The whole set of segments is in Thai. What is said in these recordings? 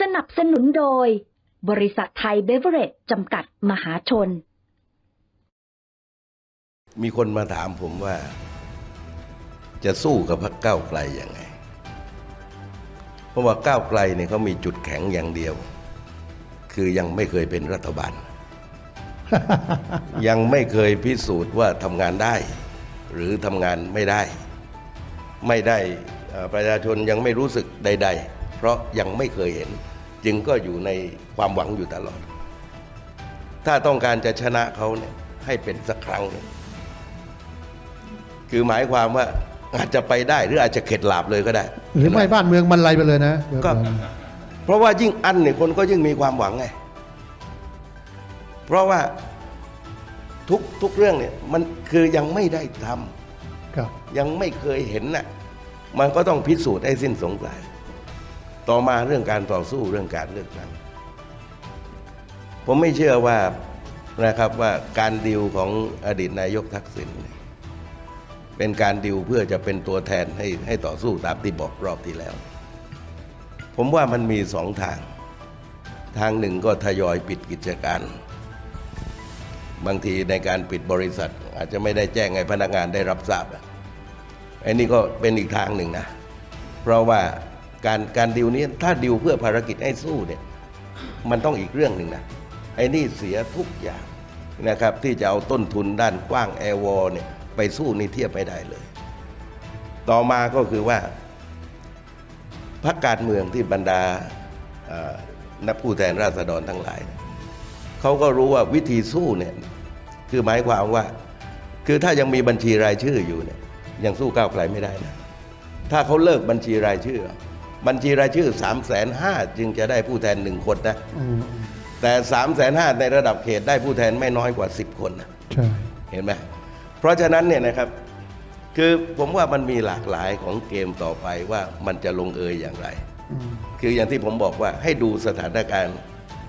สนับสนุนโดย บริษัทไทยเบเวอเรจจำกัดมหาชน มีคนมาถามผมว่า จะสู้กับพรรคก้าวไกลยังไง เพราะว่าก้าวไกลเนี่ยเขามีจุดแข็งอย่างเดียว คือยังไม่เคยเป็นรัฐบาล ยังไม่เคยพิสูจน์ว่าทำงานได้ หรือทำงานไม่ได้ ไม่ได้เอ่อประชาชนยังไม่รู้สึกใดๆเพ ราะยังไม่เคยเห็น จึงก็อยู่ในความหวังอยู่ตลอด ถ้าต้องการจะชนะเขาเนี่ยให้เป็นสักครั้งหนึ่งคือหมายความว่าอาจจะไปได้หรืออาจจะเข็ดหลาบเลยก็ได้ หรือไม่บ้านเมืองมันไรไปเลยนะก็เพราะว่ายิ่งอันเนี่ยคนก็ยิ่งมีความหวังไง เพราะว่าทุกทุกเรื่องเนี่ยมันคือยังไม่ได้ทำครับยังไม่เคยเห็นน่ะ มันก็ต้องพิสูจน์ให้สิ้นสงสัย ต่อมาเรื่องการต่อสู้เรื่องการเลือกตั้งผมไม่เชื่อว่านะครับว่าการดิวของอดีตนายกทักษิณเนี่ยเป็นการดิวเพื่อจะเป็นตัวแทนให้ให้ต่อสู้ตามที่บอกรอบที่แล้ว ผมว่ามันมีสองทาง ทางหนึ่งก็ทยอยปิดกิจการ บางทีในการปิดบริษัท อาจจะไม่ได้แจ้งให้พนักงานได้รับทราบอะไอ้นี่ก็เป็นอีกทางหนึ่งนะ เพราะว่า การการดิวนี้ถ้าดิวเพื่อภารกิจให้สู้เนี่ยมันต้องอีกเรื่องหนึ่งนะไอ้นี่เสียทุกอย่างนะครับที่จะเอาต้นทุนด้านกว้างแอร์วอลเนี่ยไปสู้นี่เทียบไม่ได้เลย ต่อมาก็คือว่าพรรคการเมืองที่บรรดานักผู้แทนราษฎรทั้งหลาย เขาก็รู้ว่าวิธีสู้เนี่ยคือหมายความว่า คือถ้ายังมีบัญชีรายชื่ออยู่เนี่ยยังสู้ก้าวไกลไม่ได้นะถ้าเขาเลิกบัญชีรายชื่อ บัญชีรายชื่อ3ามแสนห้าจึงจะได้ผู้แทนหนึ่งคนนะอืมแต่3ามแสนห้าในระดับเขตได้ผู้แทนไม่น้อยกว่า 10 คนนะใช่เห็นไหมเพราะฉะนั้นเนี่ยนะครับ คือผมว่ามันมีหลากหลายของเกมต่อไปว่ามันจะลงเอยอย่างไรอืมคืออย่างที่ผมบอกว่าให้ดูสถานการณ์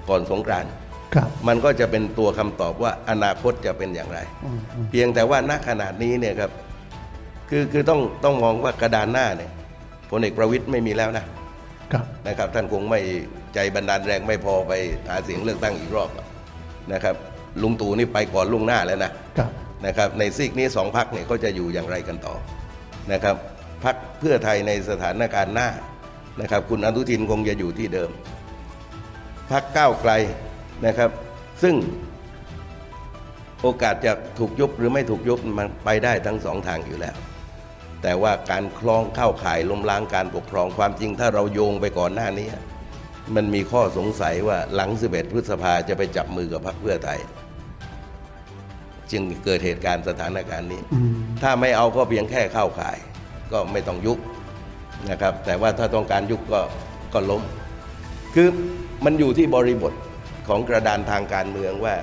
ก่อนสงกรานต์ครับมันก็จะเป็นตัวคำตอบว่าอนาคตจะเป็นอย่างไรอืมอืมเพียงแต่ว่าณขนาดนี้เนี่ยครับ คือคือต้องต้องมองว่ากระดานหน้าเนี่ย พลเอกประวิตยไม่มีแล้วนะครับนะครับ ท่านคงไม่ใจบันดาลแรงไม่พอไปหาเสียงเลือกตั้งอีกรอบหรอกนะครับลุงตู่นี่ไปก่อนลุงหน้าแล้วนะครับนะครับในซีกนี้สองพักเนี่ยเขาจะอยู่อย่างไรกันต่อนะครับพักเพื่อไทยในสถานการณ์หน้านะครับ คุณอนุทินคงจะอยู่ที่เดิมพักก้าวไกลนะครับ ซึ่งโอกาสจะถูกยุบหรือไม่ถูกยุบมันไปได้ทั้งสองทางอยู่แล้ว แต่ว่าการคล้องเข้าข่ายล้มล้างการปกครองความจริงถ้าเราโยงไปก่อนหน้านี้ มันมีข้อสงสัยว่าหลัง 11 พฤษภาจะไปจับมือกับพรรคเพื่อไทย จึงเกิดเหตุการณ์สถานการณ์นี้อืมถ้าไม่เอาก็เพียงแค่เข้าข่าย ก็ไม่ต้องยุบนะครับ แต่ว่าถ้าต้องการยุบก็ก็ล้ม คือมันอยู่ที่บริบทของกระดานทางการเมืองว่า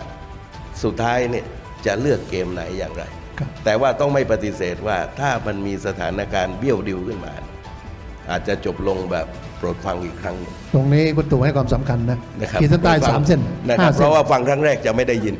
สุดท้ายเนี่ยจะเลือกเกมไหนอย่างไรครับ แต่ว่าต้องไม่ปฏิเสธว่าถ้ามันมีสถานการณ์เบี้ยวดิวขึ้นมา อาจจะจบลงแบบโปรดฟังอีกครั้งหนึ่งตรงนี้คุณตู่ให้ความสำคัญนะนะครับขีดเส้นใต้สามเส้นนะคห้ารับเพเส้น ราะว่าฟังครั้งแรกจะไม่ได้ยิน